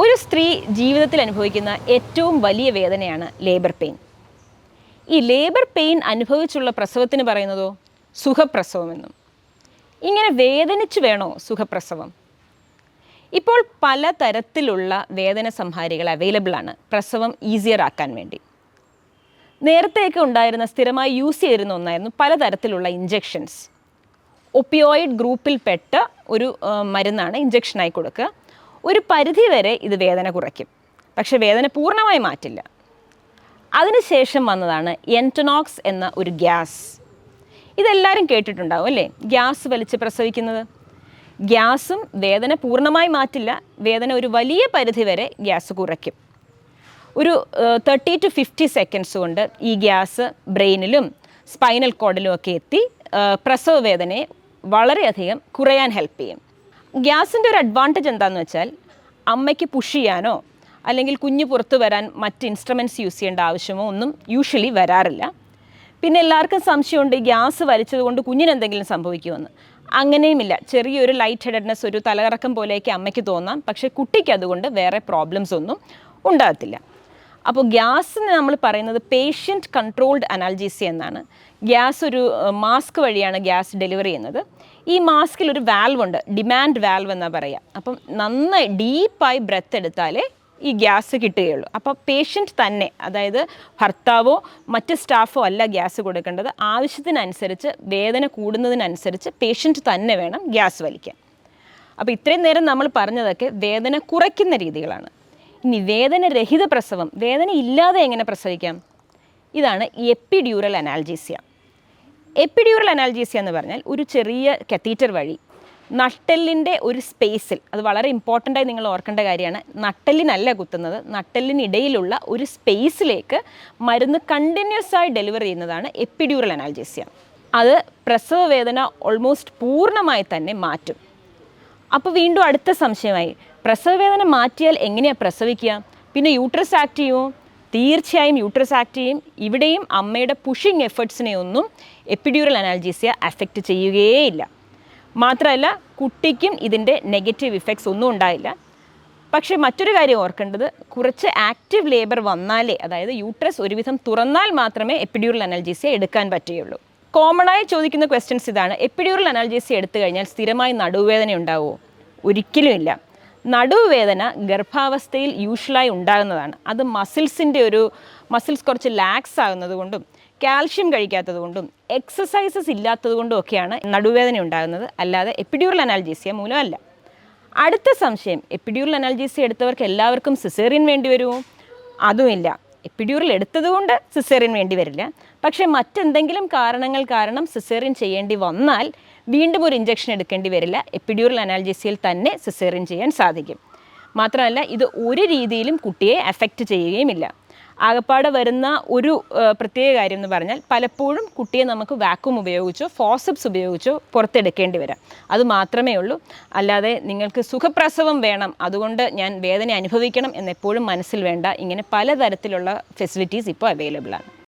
ഒരു സ്ത്രീ ജീവിതത്തിൽ അനുഭവിക്കുന്ന ഏറ്റവും വലിയ വേദനയാണ് ലേബർ പെയിൻ ഈ ലേബർ പെയിൻ അനുഭവിച്ചുള്ള പ്രസവത്തിന് പറയുന്നതോ? സുഖപ്രസവമെന്നും. ഇങ്ങനെ വേദനിച്ചു വേണോ സുഖപ്രസവം? ഇപ്പോൾ പല തരത്തിലുള്ള വേദന സംഹാരികൾ അവൈലബിൾ ആണ്. പ്രസവം ഈസിയർ ആക്കാൻ വേണ്ടി. നേരത്തെയൊക്കെ ഉണ്ടായിരുന്ന സ്ഥിരമായി യൂസ് ചെയ്തിരുന്ന ഒന്നായിരുന്നു പലതരത്തിലുള്ള ഇഞ്ചെക്ഷൻസ് ഒപ്പിയോയിഡ് ഗ്രൂപ്പിൽപ്പെട്ട ഒരു മരുന്നാണ് ഇഞ്ചെക്ഷനായി കൊടുക്കുക. ഒരു പരിധി വരെ ഇത് വേദന കുറയ്ക്കും. പക്ഷെ വേദന പൂർണമായി മാറ്റില്ല. അതിനുശേഷം വന്നതാണ് എന്റനോക്സ് എന്ന ഒരു ഗ്യാസ്. ഇതെല്ലാവരും കേട്ടിട്ടുണ്ടാവും അല്ലേ? ഗ്യാസ് വലിച്ച് പ്രസവിക്കുന്നത്. ഗ്യാസും വേദന പൂർണമായി മാറ്റില്ല. വേദന ഒരു വലിയ പരിധി വരെ ഗ്യാസ് കുറയ്ക്കും. ഒരു തേർട്ടി ടു ഫിഫ്റ്റി സെക്കൻഡ്സ് കൊണ്ട് ഈ ഗ്യാസ് ബ്രെയിനിലും സ്പൈനൽ കോഡിലും ഒക്കെ എത്തി പ്രസവ വേദനയെ വളരെയധികം കുറയാൻ ഹെൽപ്പ് ചെയ്യും. ഗ്യാസിന്റെ ഒരു അഡ്വാന്റേജ് എന്താണെന്ന് വെച്ചാൽ അമ്മയ്ക്ക് പുഷ് ചെയ്യാനോ അല്ലെങ്കിൽ കുഞ്ഞ് പുറത്ത് വരാൻ മറ്റ് ഇൻസ്ട്രുമെന്റ്സ് യൂസ് ചെയ്യേണ്ട ആവശ്യമോ ഒന്നും യൂഷ്വലി വരാറില്ല. പിന്നെ എല്ലാവർക്കും സംശയമുണ്ട് ഗ്യാസ് വലിച്ചത് കൊണ്ട് കുഞ്ഞിന് എന്തെങ്കിലും സംഭവിക്കുമെന്ന്. അങ്ങനെയുമില്ല ചെറിയൊരു ലൈറ്റ് ഹെഡഡ്നെസ് ഒരു തലകറക്കം പോലെയൊക്കെ അമ്മയ്ക്ക് തോന്നാം. പക്ഷേ കുട്ടിക്ക് അതുകൊണ്ട് വേറെ പ്രോബ്ലംസ് ഒന്നും ഉണ്ടാകത്തില്ല. അപ്പോൾ ഗ്യാസിന് നമ്മൾ പറയുന്നത് പേഷ്യന്റ് കൺട്രോൾഡ് അനാൽജീസി എന്നാണ്. ഗ്യാസ് ഒരു മാസ്ക് വഴിയാണ് ഗ്യാസ് ഡെലിവറി ചെയ്യുന്നത്. ഈ മാസ്കിൽ ഒരു വാൽവ് ഉണ്ട്. ഡിമാൻഡ് വാൽവ് എന്നാണ് പറയുക അപ്പം നന്നായി ഡീപ്പായി ബ്രെത്ത് എടുത്താലേ ഈ ഗ്യാസ് കിട്ടുകയുള്ളൂ. അപ്പോൾ പേഷ്യന്റ് തന്നെ അതായത് ഭർത്താവോ മറ്റ് സ്റ്റാഫോ അല്ല ഗ്യാസ് കൊടുക്കേണ്ടത് ആവശ്യത്തിനനുസരിച്ച് വേദന കൂടുന്നതിനനുസരിച്ച് പേഷ്യന്റ് തന്നെ വേണം ഗ്യാസ് വലിക്കാൻ. അപ്പോൾ ഇത്രയും നേരം നമ്മൾ പറഞ്ഞതൊക്കെ വേദന കുറയ്ക്കുന്ന രീതികളാണ്. ഇനി വേദന രഹിത പ്രസവം വേദന ഇല്ലാതെ എങ്ങനെ പ്രസവിക്കാം? ഇതാണ് എപ്പിഡ്യൂറൽ അനാൽജീസിയ എപ്പിഡ്യൂറൽ അനാൽജീസിയ എന്ന് പറഞ്ഞാൽ ഒരു ചെറിയ കത്തീറ്റർ വഴി നട്ടെല്ലിന്റെ ഒരു സ്പേസിൽ അത് വളരെ ഇമ്പോർട്ടന്റ് ആയി നിങ്ങൾ ഓർക്കേണ്ട കാര്യമാണ് നട്ടെല്ലിനല്ല കുത്തുന്നത് നട്ടെല്ലിനിടയിലുള്ള ഒരു സ്പേസിലേക്ക് മരുന്ന് കണ്ടിന്യൂസ് ആയി ഡെലിവർ ചെയ്യുന്നതാണ് എപ്പിഡ്യൂറൽ അനാൽജീസിയ. അത് പ്രസവ വേദന ഓൾമോസ്റ്റ് പൂർണമായി തന്നെ മാറ്റും. അപ്പോൾ വീണ്ടും അടുത്ത സംശയമായി പ്രസവ വേദന മാറ്റിയാൽ എങ്ങനെയാണ് പ്രസവിക്കുക? പിന്നെ യൂട്രസ് ആക്ട് ചെയ്യുമോ തീർച്ചയായും യൂട്രസ് ആക്റ്റിയും ഇവിടെയും അമ്മയുടെ പുഷിങ് എഫേർട്സിനെ ഒന്നും എപ്പിഡ്യൂറൽ അനാൽജീസിയ അഫക്റ്റ് ചെയ്യുകയേയില്ല. മാത്രമല്ല കുട്ടിക്കും ഇതിന്റെ നെഗറ്റീവ് ഇഫക്ട്സ് ഒന്നും ഉണ്ടായില്ല. പക്ഷേ മറ്റൊരു കാര്യം ഓർക്കേണ്ടത് കുറച്ച് ആക്റ്റീവ് ലേബർ വന്നാലേ അതായത് യൂട്രസ് ഒരുവിധം തുറന്നാൽ മാത്രമേ എപ്പിഡ്യൂറൽ അനാൽജീസിയ എടുക്കാൻ പറ്റുകയുള്ളൂ. കോമണായി ചോദിക്കുന്ന ക്വസ്റ്റ്യൻസ് ഇതാണ് എപ്പിഡ്യൂറൽ അനാൽജീസിയ എടുത്തു കഴിഞ്ഞാൽ സ്ഥിരമായി നടുവേദന ഉണ്ടാവുമോ? ഒരിക്കലും ഇല്ല. നടുവേദന ഗർഭാവസ്ഥയിൽ യൂഷ്വലായി ഉണ്ടാകുന്നതാണ്. അത് മസിൽസിന്റെ ഒരു മസിൽസ് കുറച്ച് ലാക്സ് ആകുന്നത് കൊണ്ടും കാൽഷ്യം കഴിക്കാത്തത് കൊണ്ടും എക്സസൈസസ് ഇല്ലാത്തത് കൊണ്ടും ഒക്കെയാണ് നടുവേദന ഉണ്ടാകുന്നത്. അല്ലാതെ എപ്പിഡ്യൂറൽ അനാൽജീസിയ മൂലമല്ല. അടുത്ത സംശയം എപ്പിഡ്യൂറൽ അനാൽജീസി എടുത്തവർക്ക് എല്ലാവർക്കും സിസേറിയൻ വേണ്ടി വരുമോ? അതുമില്ല. എപ്പിഡ്യൂറൽ എടുത്തതുകൊണ്ട് സിസേറിയൻ വേണ്ടി വരില്ല. പക്ഷേ മറ്റെന്തെങ്കിലും കാരണങ്ങൾ കാരണം സിസേറിയൻ ചെയ്യേണ്ടി വന്നാൽ വീണ്ടും ഒരു ഇഞ്ചക്ഷൻ എടുക്കേണ്ടി വരില്ല. എപ്പിഡ്യൂറൽ അനാൽജീസിയിൽ തന്നെ സിസേറിയൻ ചെയ്യാൻ സാധിക്കും. മാത്രമല്ല ഇത് ഒരു രീതിയിലും കുട്ടിയെ അഫക്റ്റ് ചെയ്യുകയുമില്ല. ആകപ്പാടെ വരുന്ന ഒരു പ്രത്യേക കാര്യം എന്ന് പറഞ്ഞാൽ പലപ്പോഴും കുട്ടിയെ നമുക്ക് വാക്യൂം ഉപയോഗിച്ചോ ഫോസപ്സ് ഉപയോഗിച്ചോ പുറത്തെടുക്കേണ്ടി വരാം. അത് മാത്രമേ ഉള്ളൂ. അല്ലാതെ നിങ്ങൾക്ക് സുഖപ്രസവം വേണം. അതുകൊണ്ട് ഞാൻ വേദന അനുഭവിക്കണം എന്നെപ്പോഴും മനസ്സിൽ വേണ്ട. ഇങ്ങനെ പലതരത്തിലുള്ള ഫെസിലിറ്റീസ് ഇപ്പോൾ അവൈലബിൾ ആണ്.